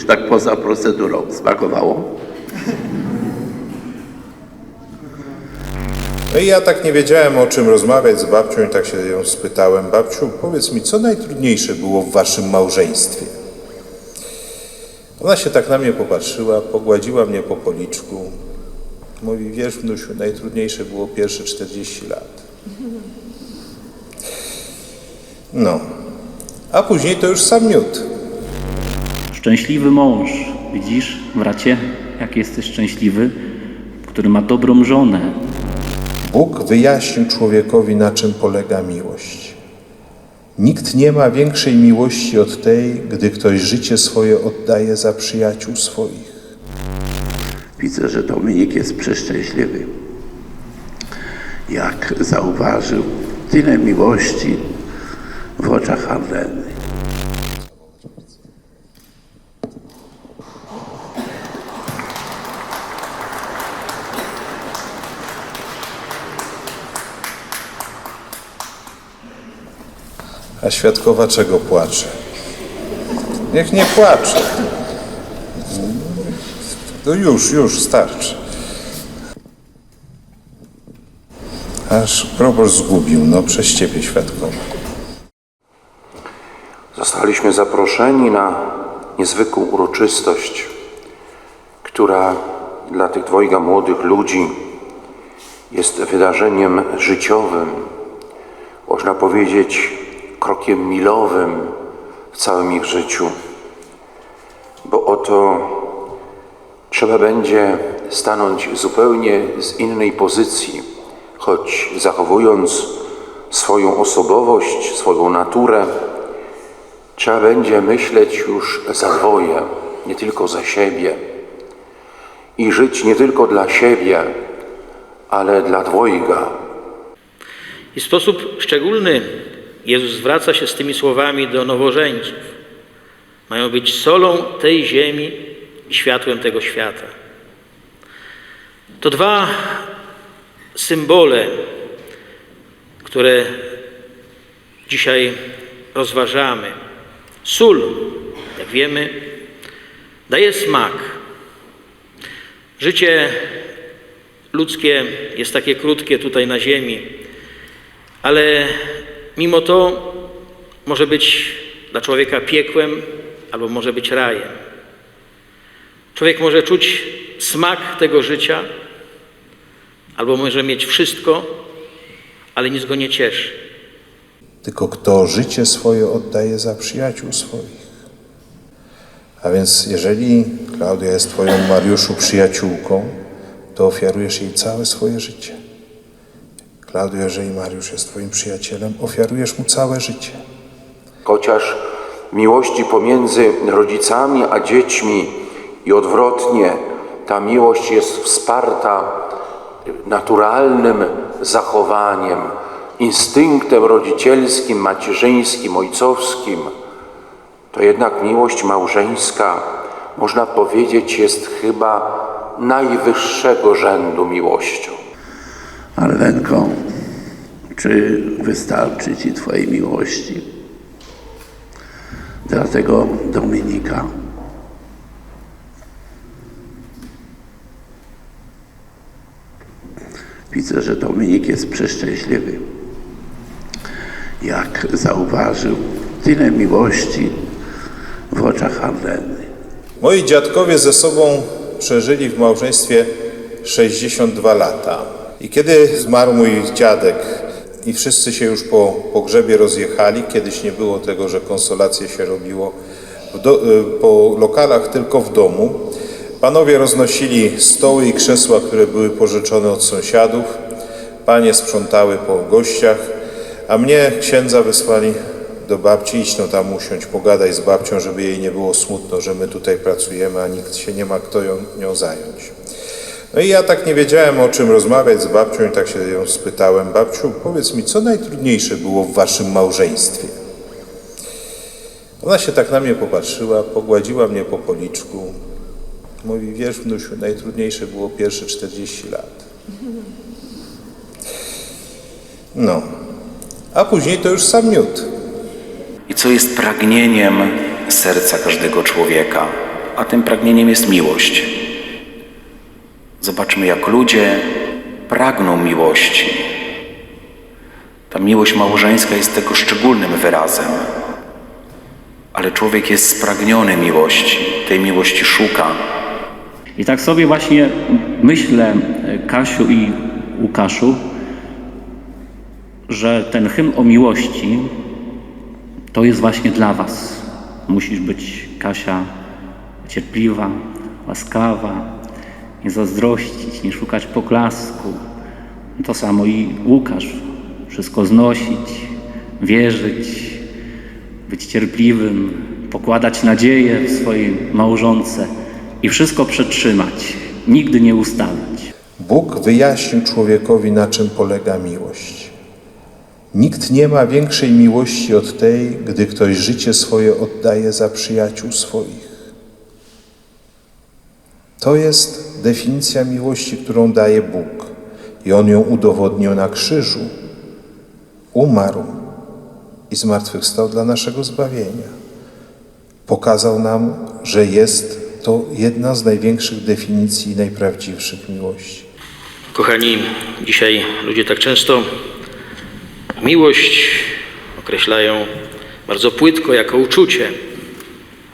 Już tak poza procedurą smakowało. No ja tak nie wiedziałem o czym rozmawiać z babcią i tak się ją spytałem. Babciu, powiedz mi, co najtrudniejsze było w waszym małżeństwie? Ona się tak na mnie popatrzyła, pogładziła mnie po policzku. Mówi, wiesz wnusiu, najtrudniejsze było pierwsze 40 lat. No, a później to już sam miód. Szczęśliwy mąż. Widzisz, bracie, jak jesteś szczęśliwy, który ma dobrą żonę. Bóg wyjaśnił człowiekowi, na czym polega miłość. Nikt nie ma większej miłości od tej, gdy ktoś życie swoje oddaje za przyjaciół swoich. Widzę, że Dominik jest przeszczęśliwy. Jak zauważył tyle miłości w oczach Arleny. A świadkowa czego płacze? Niech nie płacze. No już, już, starczy. Aż proboszcz zgubił, no przez ciebie świadkowa. Zostaliśmy zaproszeni na niezwykłą uroczystość, która dla tych dwojga młodych ludzi jest wydarzeniem życiowym, można powiedzieć krokiem milowym w całym ich życiu, bo oto trzeba będzie stanąć zupełnie z innej pozycji, choć zachowując swoją osobowość, swoją naturę, Trzeba będzie myśleć już za dwoje, nie tylko za siebie. I żyć nie tylko dla siebie, ale dla dwojga. I sposób szczególny Jezus zwraca się z tymi słowami do nowożeńców. Mają być solą tej ziemi i światłem tego świata. To dwa symbole, które dzisiaj rozważamy. Sól, jak wiemy, daje smak. Życie ludzkie jest takie krótkie tutaj na ziemi, ale mimo to może być dla człowieka piekłem albo może być rajem. Człowiek może czuć smak tego życia, albo może mieć wszystko, ale nic go nie cieszy. Tylko kto życie swoje oddaje za przyjaciół swoich. A więc jeżeli Klaudia jest twoją Mariuszu przyjaciółką, to ofiarujesz jej całe swoje życie. Klaudio, jeżeli Mariusz jest twoim przyjacielem, ofiarujesz mu całe życie. Chociaż miłości pomiędzy rodzicami a dziećmi i odwrotnie, ta miłość jest wsparta naturalnym zachowaniem, instynktem rodzicielskim, macierzyńskim, ojcowskim, to jednak miłość małżeńska, można powiedzieć, jest chyba najwyższego rzędu miłością. Arlenko, czy wystarczy Ci Twojej miłości dla tego Dominika? Widzę, że Dominik jest przeszczęśliwy. Jak zauważył tyle miłości w oczach Arleny. Moi dziadkowie ze sobą przeżyli w małżeństwie 62 lata. I kiedy zmarł mój dziadek i wszyscy się już po pogrzebie rozjechali, kiedyś nie było tego, że konsolacje się robiło do, y, po lokalach, tylko w domu, panowie roznosili stoły i krzesła, które były pożyczone od sąsiadów. Panie sprzątały po gościach, a mnie księdza wysłali do babci, idź no tam usiądź, pogadaj z babcią, żeby jej nie było smutno, że my tutaj pracujemy, a nikt się nie ma kto ją, nią zająć. No i ja tak nie wiedziałem o czym rozmawiać z babcią i tak się ją spytałem, babciu, powiedz mi, co najtrudniejsze było w waszym małżeństwie? Ona się tak na mnie popatrzyła, pogładziła mnie po policzku. Mówi, wiesz wnusiu, najtrudniejsze było pierwsze 40 lat. No, a później to już sam miód. i co jest pragnieniem serca każdego człowieka, a tym pragnieniem jest miłość. Zobaczmy, jak ludzie pragną miłości. Ta miłość małżeńska jest tego szczególnym wyrazem. Ale człowiek jest spragniony miłości, tej miłości szuka. I tak sobie właśnie myślę, e, Kasiu i Łukaszu, że ten hymn o miłości to jest właśnie dla Was. Musisz być, Kasia, cierpliwa, łaskawa, nie zazdrościć, nie szukać poklasku. To samo i Łukasz. Wszystko znosić, wierzyć, być cierpliwym, pokładać nadzieję w swojej małżonce i wszystko przetrzymać, nigdy nie ustawać. Bóg wyjaśnił człowiekowi, na czym polega miłość. Nikt nie ma większej miłości od tej, gdy ktoś życie swoje oddaje za przyjaciół swoich. To jest definicja miłości, którą daje Bóg. I On ją udowodnił na krzyżu. Umarł i zmartwychwstał dla naszego zbawienia. Pokazał nam, że jest to jedna z największych definicji najprawdziwszych miłości. Kochani, dzisiaj ludzie tak często miłość określają bardzo płytko jako uczucie.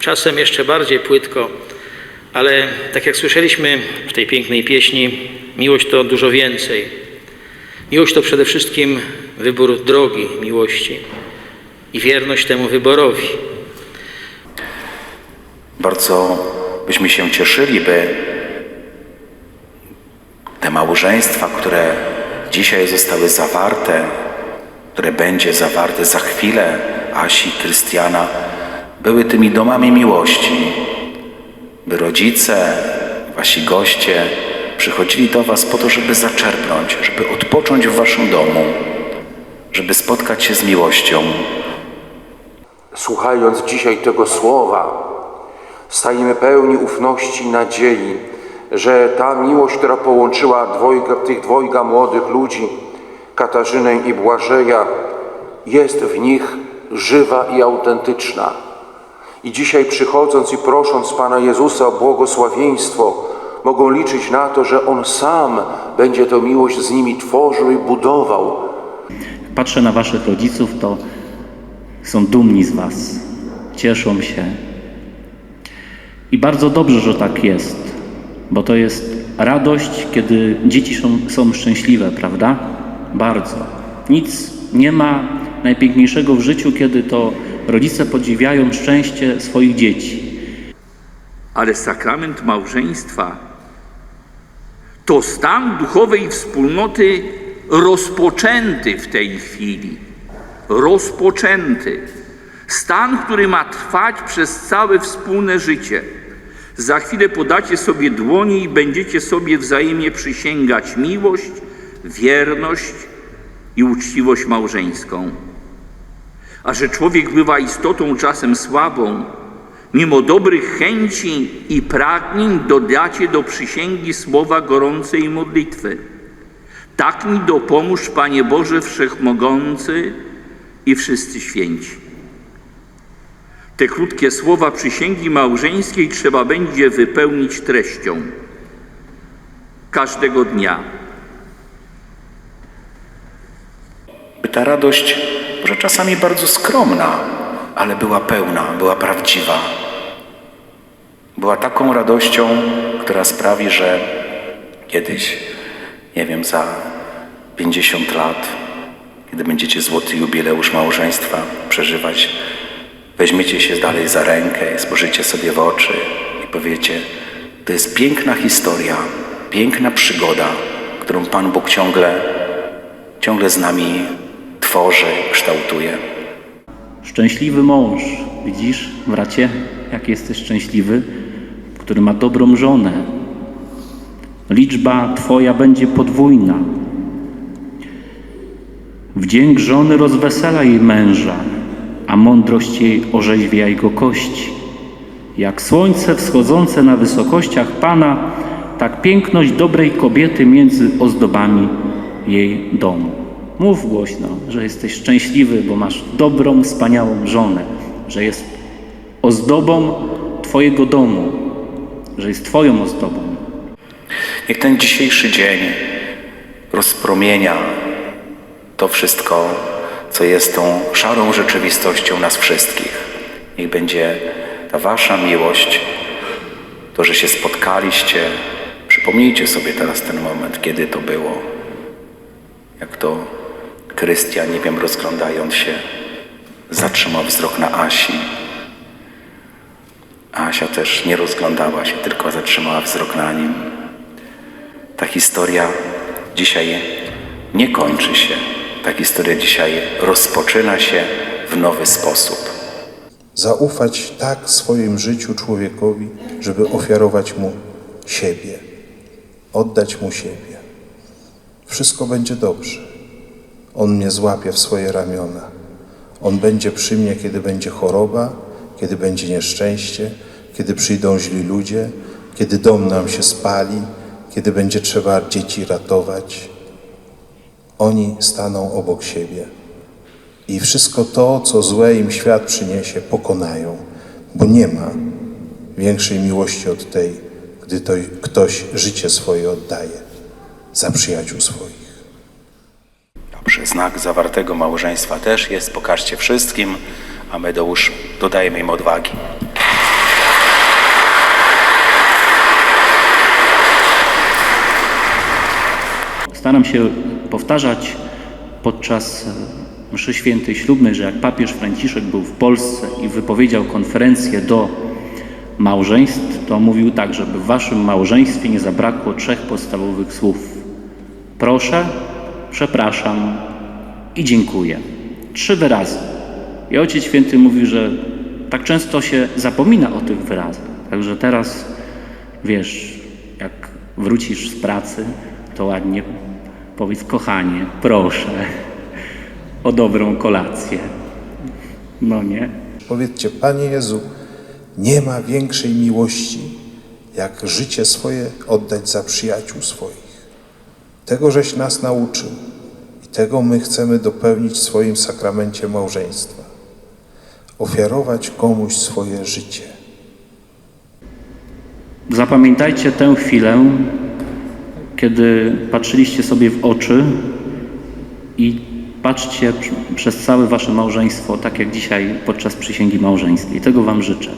Czasem jeszcze bardziej płytko, ale tak jak słyszeliśmy w tej pięknej pieśni, miłość to dużo więcej. Miłość to przede wszystkim wybór drogi miłości i wierność temu wyborowi. Bardzo byśmy się cieszyli, by te małżeństwa, które dzisiaj zostały zawarte, które będzie zawarte za chwilę Asi, Krystiana, były tymi domami miłości, by rodzice, wasi goście przychodzili do was po to, żeby zaczerpnąć, żeby odpocząć w waszym domu, żeby spotkać się z miłością. Słuchając dzisiaj tego słowa, stajemy pełni ufności i nadziei, że ta miłość, która połączyła dwojga, tych dwojga młodych ludzi, Katarzynę i Błażeja, jest w nich żywa i autentyczna. I dzisiaj przychodząc i prosząc Pana Jezusa o błogosławieństwo, mogą liczyć na to, że On sam będzie tę miłość z nimi tworzył i budował. Patrzę na Waszych rodziców, to są dumni z Was, cieszą się. I bardzo dobrze, że tak jest, bo to jest radość, kiedy dzieci są, są szczęśliwe, prawda? Bardzo. Nic nie ma najpiękniejszego w życiu, kiedy to rodzice podziwiają szczęście swoich dzieci. ale sakrament małżeństwa to stan duchowej wspólnoty rozpoczęty w tej chwili. Rozpoczęty. Stan, który ma trwać przez całe wspólne życie. Za chwilę podacie sobie dłonie i będziecie sobie wzajemnie przysięgać miłość, wierność i uczciwość małżeńską. A że człowiek bywa istotą czasem słabą, mimo dobrych chęci i pragnień dodacie do przysięgi słowa gorącej modlitwy. Tak mi dopomóż, Panie Boże Wszechmogący i wszyscy święci. Te krótkie słowa przysięgi małżeńskiej trzeba będzie wypełnić treścią każdego dnia. by ta radość, może czasami bardzo skromna, ale była pełna, była prawdziwa. Była taką radością, która sprawi, że kiedyś, nie wiem, za 50 lat, kiedy będziecie złoty jubileusz małżeństwa przeżywać, weźmiecie się dalej za rękę, spojrzycie sobie w oczy i powiecie, to jest piękna historia, piękna przygoda, którą Pan Bóg ciągle, ciągle z nami tworzy, kształtuje. Szczęśliwy mąż, widzisz, bracie, jak jesteś szczęśliwy, który ma dobrą żonę. Liczba Twoja będzie podwójna. Wdzięk żony rozwesela jej męża, a mądrość jej orzeźwia jego kości. Jak słońce wschodzące na wysokościach Pana, tak piękność dobrej kobiety między ozdobami jej domu. Mów głośno, że jesteś szczęśliwy, bo masz dobrą, wspaniałą żonę, że jest ozdobą Twojego domu. że jest Twoją ozdobą. Niech ten dzisiejszy dzień rozpromienia to wszystko, co jest tą szarą rzeczywistością nas wszystkich. Niech będzie ta Wasza miłość, to, że się spotkaliście. Przypomnijcie sobie teraz ten moment, kiedy to było. Jak to Krystian, nie wiem, rozglądając się, zatrzymał wzrok na Asi. Asia też nie rozglądała się, tylko zatrzymała wzrok na nim. Ta historia dzisiaj nie kończy się. Ta historia dzisiaj rozpoczyna się w nowy sposób. Zaufać tak swoim życiu człowiekowi, żeby ofiarować mu siebie, oddać mu siebie. Wszystko będzie dobrze. On mnie złapie w swoje ramiona. On będzie przy mnie, kiedy będzie choroba, kiedy będzie nieszczęście, kiedy przyjdą źli ludzie, kiedy dom nam się spali, kiedy będzie trzeba dzieci ratować. Oni staną obok siebie. I wszystko to, co złe im świat przyniesie, pokonają, bo nie ma większej miłości od tej, gdy to ktoś życie swoje oddaje za przyjaciół swoich. Znak zawartego małżeństwa też jest. Pokażcie wszystkim, a my dołóż, dodajemy im odwagi. Staram się powtarzać podczas mszy świętej ślubnej, że jak papież Franciszek był w Polsce i wypowiedział konferencję do małżeństw, to mówił tak, żeby w waszym małżeństwie nie zabrakło trzech podstawowych słów. Proszę, przepraszam i dziękuję. Trzy wyrazy. I Ojciec Święty mówi, że tak często się zapomina o tych wyrazach. Także teraz, wiesz, jak wrócisz z pracy, to ładnie powiedz, kochanie, proszę o dobrą kolację. No nie? Powiedzcie, Panie Jezu, nie ma większej miłości, jak życie swoje oddać za przyjaciół swoich. Tego żeś nas nauczył tego my chcemy dopełnić w swoim sakramencie małżeństwa. Ofiarować komuś swoje życie. Zapamiętajcie tę chwilę, kiedy patrzyliście sobie w oczy i patrzcie pr- przez całe wasze małżeństwo, tak jak dzisiaj podczas przysięgi małżeńskiej. Tego wam życzę.